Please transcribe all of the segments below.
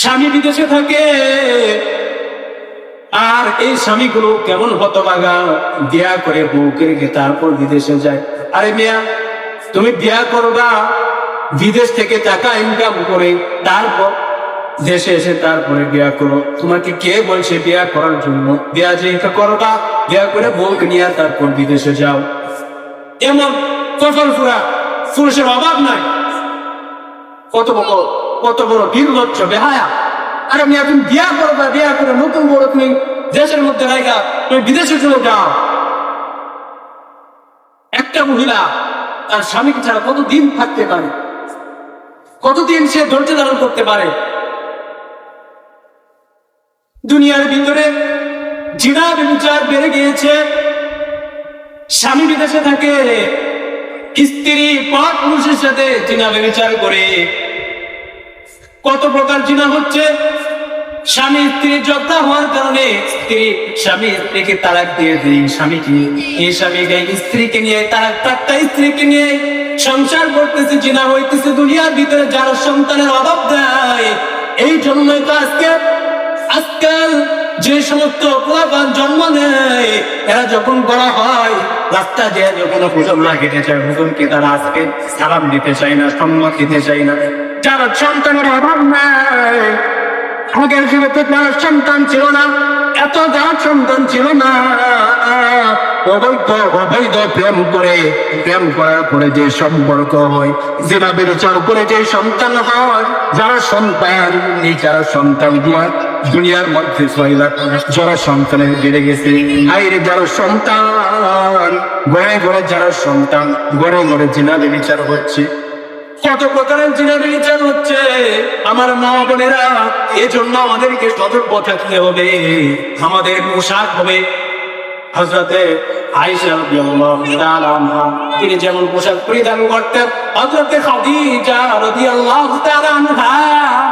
স্বামী বিদেশে থাকে। আর এই স্বামীগুলো কেমন হতবাগা বিয়া করে বউকে রেখে তারপর বিদেশে যায়। আরে মিয়া, তুমি বিয়া করবা, বিদেশ থেকে টাকা ইনকাম করে তারপর দেশে এসে তারপরে বিয়া করো। তোমাকে কে বলছে বিয়া করার জন্য? বিয়া যে করবা, বিয়া করে বউকে নিয়ে তারপর বিদেশে যাও। এমন ফুরা পুরুষের অভাব নাই। কত বড় কত বড় নির্লজ্জ বেহায়া। আরে মিয়া, তুমি বিয়া করবা বিয়া করে নতুন বড় তুমি দেশের মধ্যে রাইগা তুমি বিদেশে চলে যাও। একটা মহিলা তার স্বামীকে ছাড়া কতদিন থাকতে পারে? কতদিন সে ধৈর্য ধারণ করতে পারে? দুনিয়ার ভিতরে জিনা বিচার বেড়ে গিয়েছে। স্বামী বিদেশে থাকে, স্ত্রী পর পুরুষের সাথে জিনা বিচার করে। কত প্রকার জিনা হচ্ছে? স্বামী, স্ত্রী জব্দা হওয়ার কারণে স্ত্রী, স্বামী স্ত্রীকে তালাক দিয়ে দেয়, স্বামীকে। এই স্বামীকে স্ত্রীকে নিয়ে তালাক তাকটা স্ত্রীকে নিয়ে সংসার করতেছে, জিনা হইতেছে, দুনিয়ার ভিতরে যারা সন্তানের অভাব দেয় এই জন্যই তো আজকে, আজকাল যে সমস্ত পোলাপান জন্ম নেয়, এরা যখন বড় হয়, রাস্তা দিয়ে যখন হুজুর না কেটে চায় হুজুরকে তারা আজকে সালাম দিতে চায় না, সম্মত দিতে চায় না। যারা সন্তানের অভাব নেয় আগের যুগে তো যারা সন্তান ছিল না, এত যার সন্তান ছিল না। অবৈধ অবৈধ প্রেম করে, প্রেম করার পরে যে সম্পর্ক হয় জেনা বিচার করে যে সন্তান হয়, যারা সন্তান যারা সন্তান হয় দুনিয়ার মধ্যে ছয় যারা সন্তানের বেড়ে গেছে, আইরে যারা সন্তান ঘরে ঘরে যারা সন্তান ঘরে ঘরে জিনা বিচার হচ্ছে কত প্রকারের জিনা বিচার হচ্ছে। আমার মা বোনেরা, এজন্য আমাদেরকে সতর্ক থাকতে হবে। আমাদের পোশাক হবে। হজরতে তিনি যেমন পোশাক পরিধান করতেন হজরতে খাদিজা রাদিয়াল্লাহু তাআলা আনহা।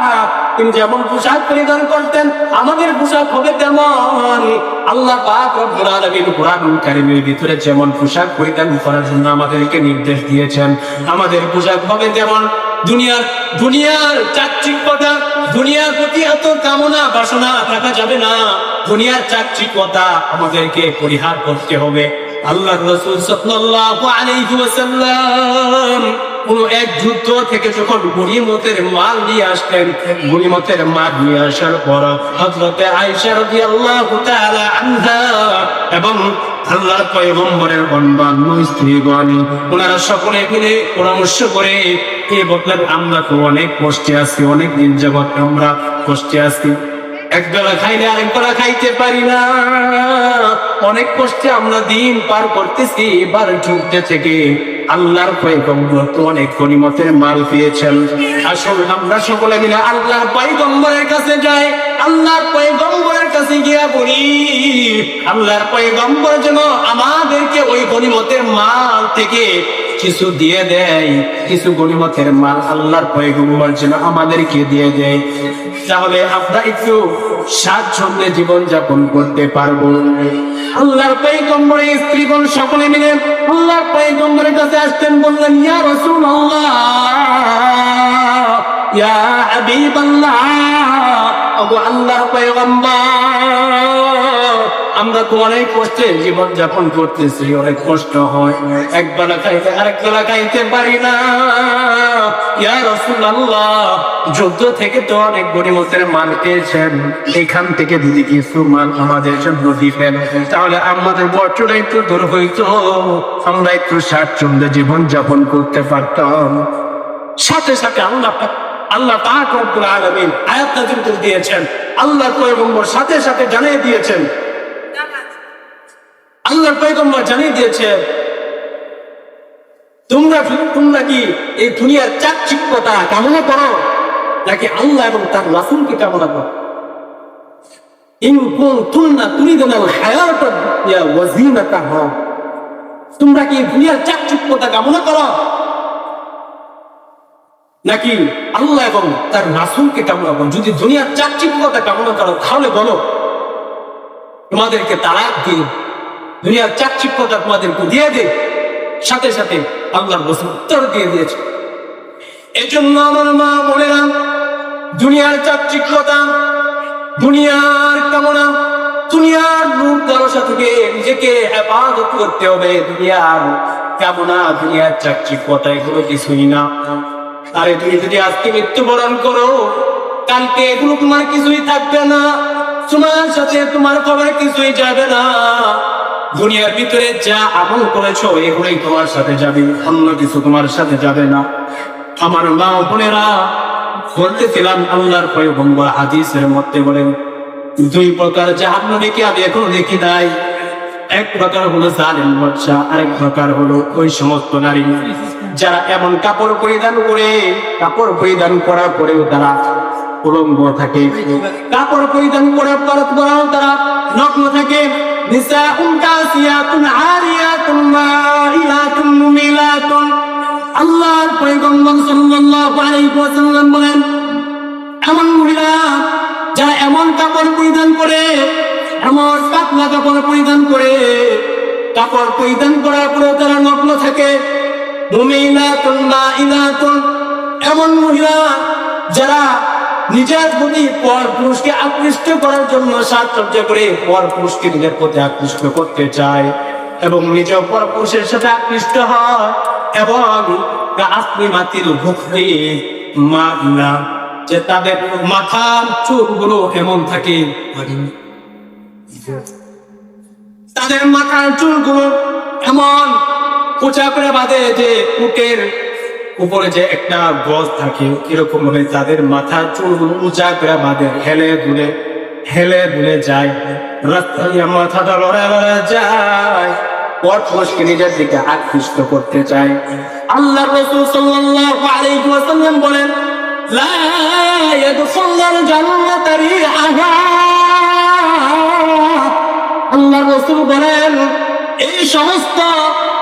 তিনি যেমন পোশাক পরিধান করতেন, আমাদের পোশাক হবে তেমন। আল্লাহ পাক রব্বুল আলামিন ভিতরে যেমন পোশাক পরিধান করার জন্য আমাদেরকে নির্দেশ দিয়েছেন, আমাদের পোশাক হবে যেমন দুনিয়ার দুনিয়ার চাকচিক্যতা, দুনিয়ার প্রতি এত কামনা, বাসনা থাকা যাবে না। দুনিয়ার চাকচিক্যতা আমাদেরকে পরিহার করতে হবে। আল্লাহ রসুল সাল্লাল্লাহু আলাইহি ওয়াসাল্লাম কোন এক যুদ্ধ থেকে যখন গনিমতের মাল নিয়ে আসলেন গনিমতের মাল নিয়ে আসার পর তাআলা আনহা এবং পয়গম্বরের স্ত্রীগণ, ওনারা সকলে পরামর্শ করে, এ বললেন আমরা তো অনেক কষ্টে আছি, অনেক দিন যাবৎ আমরা কষ্টে আছি। এক বেলা খাইলে আরেক বেলা খাইতে পারি না। অনেক কষ্টে আমরা দিন পার করতেছি, এবার ঢুকতে থেকে আল্লাহর পয়গম্বর তো অনেক গনিমতের মাল পেয়েছেন আসলে আমরা সকলে মিলে আল্লাহর পয়গম্বরের কাছে যাই। আল্লাহর পয়গম্বরের কাছে গিয়া বলি, আল্লাহর পয়গম্বর যেন আমাদেরকে ওই গনিমতের মাল থেকে কিছু দিয়ে দেয়, কিছু গনিমতের মাল আল্লাহর পয়গম্বর যেন আমাদেরকে দিয়ে দেয়। তাহলে আমরা একটু স্বাচ্ছন্দ্যে জীবন যাপন করতে পারব। আল্লাহর পয়গম্বরের স্ত্রীগণ সকলে মিলে আল্লাহর পয়গম্বরের কাছে আসতেন, বললেন, ইয়া রাসূলুল্লাহ, ইয়া হাবিবাল্লাহ, ওগো আল্লাহর পয়গম্বর আমরা তো অনেক কষ্টে জীবন যাপন করতেছি, অনেক কষ্ট হয়। এক বেলা খাইতে, আরেক বেলা খাইতে পারি না। ইয়া রাসূলুল্লাহ, যুদ্ধ থেকে তো অনেক গরিমতের মাল পেয়েছেন। এখান থেকে যদি কিছু মাল আমাদের জন্য দিবেন তাহলে আমাদের বর্ষটা একটু দূর হইতো। আমরা একটু স্বাচ্ছন্দ্যে জীবন যাপন করতে পারতাম। সাথে সাথে আল্লাহ আল্লাহ পাক রব্বুল আলামিন আয়াত নাযিল দিয়েছেন, আল্লাহ পয়গম্বর সাথে সাথে জানিয়ে দিয়েছেন আল্লাহর পয়গম্বর জানিয়ে দিয়েছে, তোমরা তোমরা কি এই দুনিয়ার চাকচিক্যতা কামনা করো? নাকি আল্লাহ এবং তার রাসূলকে কামনা করো? তোমরা কি দুনিয়ার চাকচিক্যতা কামনা করো? নাকি আল্লাহ এবং তার রাসূলকে কামনা করো? যদি দুনিয়ার চাকচিক্যতা কামনা করো, তাহলে বলো, তোমাদেরকে তালাক দিয়ে দুনিয়ার চাকচিক্যতা তোমাদেরকে দিয়ে দে। সাথে সাথে আল্লাহর রসুল উত্তর দিয়ে দিয়েছে। এজন্য আমার মা বোনেরা, দুনিয়ার চাকচিক্যতা, দুনিয়ার কামনা, দুনিয়ার রূপ লালসা থেকে নিজেকে হেফাজত করতে হবে। দুনিয়ার কামনা, দুনিয়ার চাকচিক্যতা এগুলো কিছুই না। আরে তুমি যদি আজকে মৃত্যুবরণ করো, কালকে এগুলো তোমার কিছুই থাকবে না, তোমার সাথে তোমার খবরে কিছুই যাবে না। দুনিয়ার ভিতরে যা আমল করেছ, এগুলোই তোমার সাথে যাবে। অন্য কিছু তোমার সাথে যাবে না। আমার মা বোনেরা, বলতেছিলাম আল্লাহর পয়গম্বর হাদিসের মধ্যে বলেন, দুই প্রকার জাহান্ন দেখি আমি এখনও দেখি নাই। এক প্রকার হলো জালিম বাদশা, আরেক প্রকার হলো ওই সমস্ত নারী। যারা এমন কাপড় পরিধান করে, কাপড় পরিধান করার পরেও তারা উলঙ্গ থাকে। কাপড় পরিধান করার পর তারা নগ্ন থাকে। নিসাউন কাসিয়াতুন আরিয়াতুন মাইলাতুন মুমিলাতুন। আল্লাহর পয়গম্বর সাল্লাল্লাহু আলাইহি ওয়াসাল্লাম বলেন, এমন মহিলা যারা এমন কাপড় পরিধান করে, এমন পাতলা কাপড় পরিধান করে, কাপড় পরিধান করার পরেও তারা নগ্ন থাকে। মুমিনাতুন মাইলাতুন। এমন মহিলা নিজের প্রতি পর পুরুষকে আকৃষ্ট করার জন্য সাজসজ্জ করে পর পুরুষকে নিজের প্রতি আকৃষ্ট করতে চায় এবং নিজ পর পুরুষের সাথে আকৃষ্ট হয় এবং আপনি মাতির ভক্তি মাগনা যে তাদের মাথার চুলগুলো এমন থাকে। তাদের মাথার চুলগুলো এমন উঁচা করে বাঁধে যে উটের উপরে যে একটা গজ থাকে এরকম ভাবে তাদের মাথা চুল উঁচা করে বাঁধে, হেলে দুলে হেলে দুলে যায়। রাস্তায় মাথাটা লড়ে লড়ে যায় নিজের দিকে আকৃষ্ট করতে চায়। আল্লাহ বলেন আল্লাহ রসুল বলেন, এই সমস্ত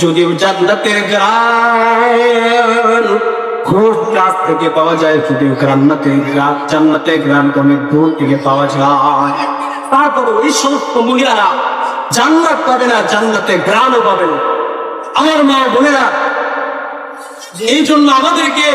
যদিও জান্নাতের গ্রাম, খুব কাছ থেকে পাওয়া যায় যদি গ্রান্নাতে গ্রাম জান্নাতের গ্রাম কমে দূর থেকে পাওয়া যায়। তারপর ওই সমস্ত মহিলারা জান্নাত পাবে না, জান্নাতে গ্রামও পাবে না। আমার মা বোনেরা, এই জন্য আমাদেরকে